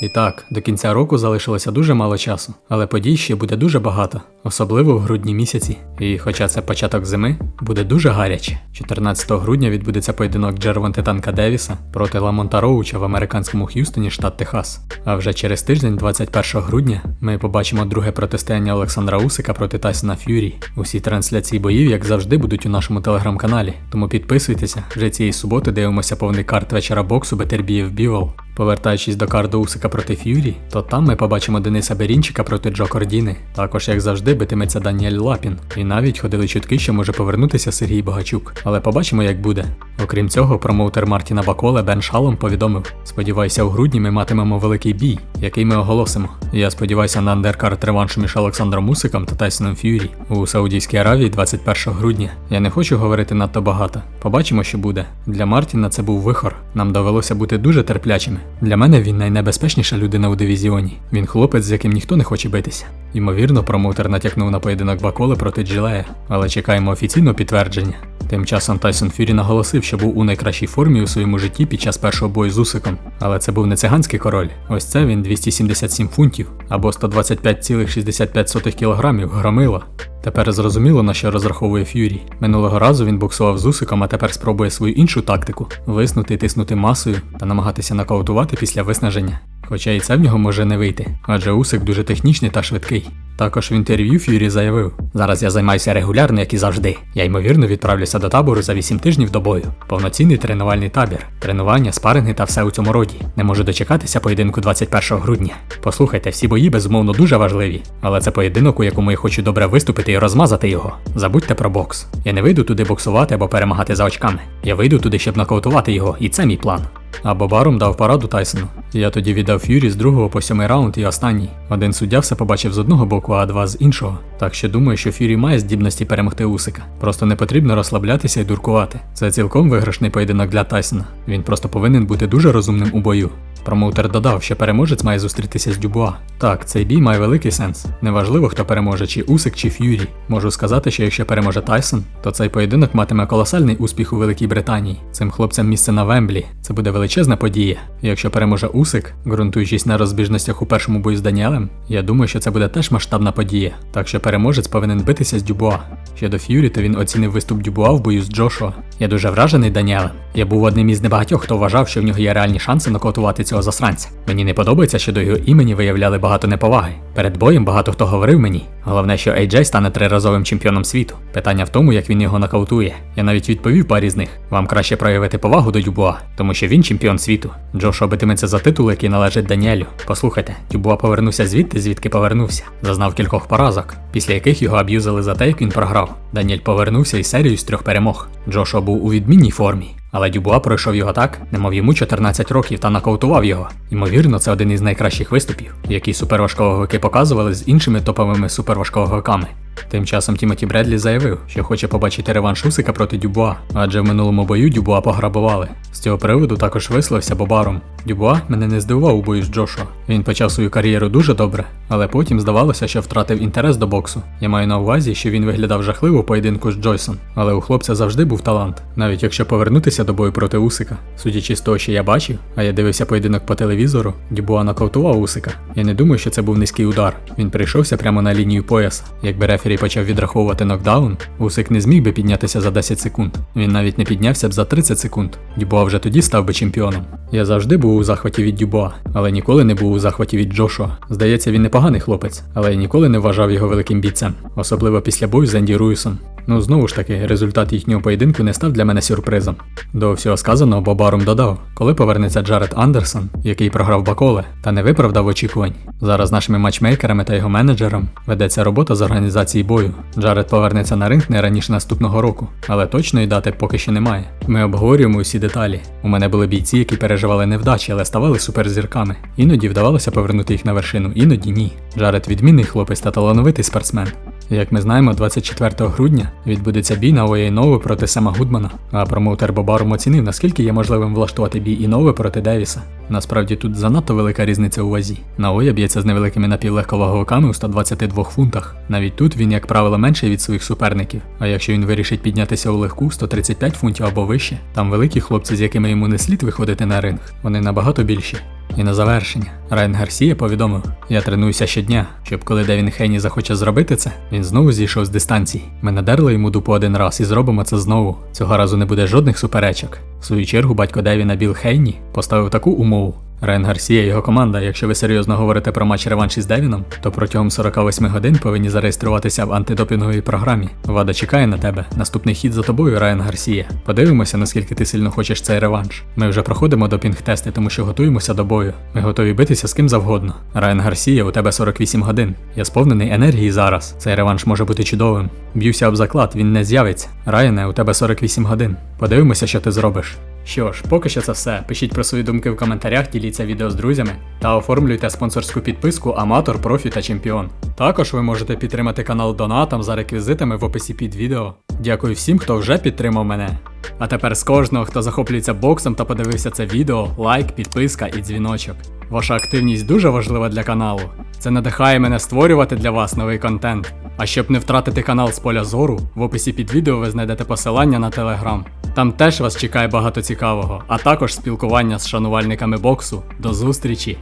І так, до кінця року залишилося дуже мало часу, але подій ще буде дуже багато, особливо в грудні місяці. І хоча це початок зими, буде дуже гаряче. 14 грудня відбудеться поєдинок Джервонти Танка Девіса проти Ламонта Роуча в американському Х'юстоні, штат Техас. А вже через тиждень, 21 грудня, ми побачимо друге протистояння Олександра Усика проти Тайсона Ф'юрі. Усі трансляції боїв, як завжди, будуть у нашому телеграм-каналі. Тому підписуйтеся. Вже цієї суботи дивимося повний карт вечора боксу Бетербіїв Бівол. Повертаючись до карду Усика проти Ф'юрі, то там ми побачимо Дениса Берінчика проти Джо Кордіни. Також, як завжди, битиметься Даніель Лапін. І навіть ходили чутки, що може повернутися Сергій Богачук. Але побачимо, як буде. Окрім цього, промоутер Мартіна Баколе Бен Шалом повідомив: сподіваюся, у грудні ми матимемо великий бій, який ми оголосимо. Я сподіваюся на андеркарт реваншу між Олександром Усиком та Тайсоном Ф'юрі у Саудівській Аравії 21 грудня. Я не хочу говорити надто багато. Побачимо, що буде. Для Мартіна це був вихор. Нам довелося бути дуже терплячими. Для мене він найнебезпечніша людина у дивізіоні. Він хлопець, з яким ніхто не хоче битися. Ймовірно, промоутер натякнув на поєдинок Баколи проти Джилея, але чекаємо офіційного підтвердження. Тим часом Тайсон Фюрі наголосив, що був у найкращій формі у своєму житті під час першого бою з Усиком. Але це був не циганський король. Ось це він 277 фунтів або 125,65 кілограмів громила. Тепер зрозуміло, на що розраховує Ф'юрі. Минулого разу він боксував з Усиком, а тепер спробує свою іншу тактику виснути тиснути масою та намагатися нокаутувати після виснаження. Хоча і це в нього може не вийти, адже Усик дуже технічний та швидкий. Також в інтерв'ю Ф'юрі заявив: Зараз я займаюся регулярно, як і завжди. Я ймовірно відправлюся до табору за 8 тижнів до бою. Повноцінний тренувальний табір, тренування, спаринги та все у цьому роді. Не можу дочекатися поєдинку 21 грудня. Послухайте, всі бої безумовно дуже важливі, але це поєдинок, у якому я хочу добре виступити і розмазати його. Забудьте про бокс. Я не вийду туди боксувати або перемагати за очками. Я вийду туди, щоб нокаутувати його, і це мій план. А Бабаром дав пораду Тайсону. Я тоді віддав Ф'юрі з другого по сьомий раунд і останній. Один суддя все побачив з одного боку, а два з іншого. Так що думаю, що Ф'юрі має здібності перемогти Усика. Просто не потрібно розслаблятися і дуркувати. Це цілком виграшний поєдинок для Тайсона. Він просто повинен бути дуже розумним у бою. Промоутер додав, що переможець має зустрітися з Дюбуа. Так, цей бій має великий сенс. Неважливо, хто переможе, чи Усик, чи Ф'юрі. Можу сказати, що якщо переможе Тайсон, то цей поєдинок матиме колосальний успіх у Великій Британії. Цим хлопцям місце на Вемблі. Це буде величезна подія. Якщо переможе Усик, ґрунтуючись на розбіжностях у першому бою з Даніелем, я думаю, що це буде теж масштабна подія. Так що переможець повинен битися з Дюбуа. Щодо Ф'юрі, то він оцінив виступ Дюбуа в бою з Джошуа. Я дуже вражений Даніелем. Я був одним із небагатьох, хто вважав, що в нього є реальні шанси нокаутувати цього засранця. Мені не подобається, що до його імені виявляли багато неповаги. Перед боєм багато хто говорив мені. Головне, що AJ стане триразовим чемпіоном світу. Питання в тому, як він його нокаутує. Я навіть відповів парі з них. Вам краще проявити повагу до Дюбуа, тому що він чемпіон світу. Джошуа битиметься за титул, який належить Даніелю. Послухайте, Дюбуа повернувся звідти, звідки повернувся. Зазнав кількох поразок, після яких його аб'юзили за те, як він програв. Даніель повернувся із серією з трьох перемог. Джошуа був у відмінній формі. Але Дюбуа пройшов його так, немов йому 14 років та нокаутував його. Ймовірно, це один із найкращих виступів, які суперважковики показували з іншими топовими суперважковиками. Тим часом Тімоті Бредлі заявив, що хоче побачити реванш Усика проти Дюбуа, адже в минулому бою Дюбуа пограбували. З цього приводу також висловився Бобаром. Дюбуа мене не здивував у бою з Джошуа. Він почав свою кар'єру дуже добре, але потім здавалося, що втратив інтерес до боксу. Я маю на увазі, що він виглядав жахливо у поєдинку з Джойсон, але у хлопця завжди був талант, навіть якщо повернутися до бою проти Усика. Судячи з того, що я бачив, а я дивився поєдинок по телевізору, Дюбуа нокаутував Усика. Я не думаю, що це був низький удар. Він прийшовся прямо на лінію пояса. Якби рефері почав відраховувати нокдаун, Усик не зміг би піднятися за 10 секунд. Він навіть не піднявся б за 30 секунд. Дюбуа вже тоді став би чемпіоном. Я завжди був у захваті від Дюбуа, але ніколи не був у захваті від Джошуа. Здається, він непоганий хлопець, але я ніколи не вважав його великим бійцем, особливо після бою з Енді Руїсом. Ну знову ж таки, результат їхнього поєдинку не став для мене сюрпризом. До всього сказаного Бобаром додав, коли повернеться Джаред Андерсон, який програв Баколе, та не виправдав очікувань. Зараз нашими матчмейкерами та його менеджером ведеться робота з організації бою. Джаред повернеться на ринг не раніше наступного року, але точної дати поки що немає. Ми обговорюємо усі деталі. У мене були бійці, які переживали невдачі, але ставали суперзірками. Іноді вдавалося повернути їх на вершину, іноді ні. Джаред відмінний хлопець та талановитий спортсмен. Як ми знаємо, 24 грудня відбудеться бій Наоя Інови проти Сема Гудмана, а промоутер Бобарум оцінив, наскільки є можливим влаштувати бій Інови проти Девіса. Насправді тут занадто велика різниця у вазі. Наоя б'ється з невеликими напівлегковаговиками у 122 фунтах. Навіть тут він, як правило, менший від своїх суперників. А якщо він вирішить піднятися у легку 135 фунтів або вище, там великі хлопці, з якими йому не слід виходити на ринг, вони набагато більші. І на завершення, Райан Гарсія повідомив: Я тренуюся щодня, щоб коли Девін Хейні захоче зробити це, він знову зійшов з дистанції. Ми надерли йому дупу один раз і зробимо це знову. Цього разу не буде жодних суперечок. В свою чергу батько Девіна Біл Хейні поставив таку умову. Райан Гарсія і його команда, якщо ви серйозно говорите про матч реванш із Девіном, то протягом 48 годин повинні зареєструватися в антидопінговій програмі. Вада чекає на тебе. Наступний хід за тобою, Райан Гарсія. Подивимося, наскільки ти сильно хочеш цей реванш. Ми вже проходимо допінг-тести, тому що готуємося до бою. Ми готові битися з ким завгодно. Райан Гарсія, у тебе 48 годин. Я сповнений енергії зараз. Цей реванш може бути чудовим. Б'юся об заклад, він не з'явиться. Райане, у тебе 48 годин. Подивимося, що ти зробиш. Що ж, поки що це все. Пишіть про свої думки в коментарях, діліться відео з друзями та оформлюйте спонсорську підписку Аматор, Профі та Чемпіон. Також ви можете підтримати канал донатом за реквізитами в описі під відео. Дякую всім, хто вже підтримав мене. А тепер з кожного, хто захоплюється боксом та подивився це відео, лайк, підписка і дзвіночок. Ваша активність дуже важлива для каналу. Це надихає мене створювати для вас новий контент. А щоб не втратити канал з поля зору, в описі під відео ви знайдете посилання на телеграм. Там теж вас чекає багато цікавого, а також спілкування з шанувальниками боксу. До зустрічі!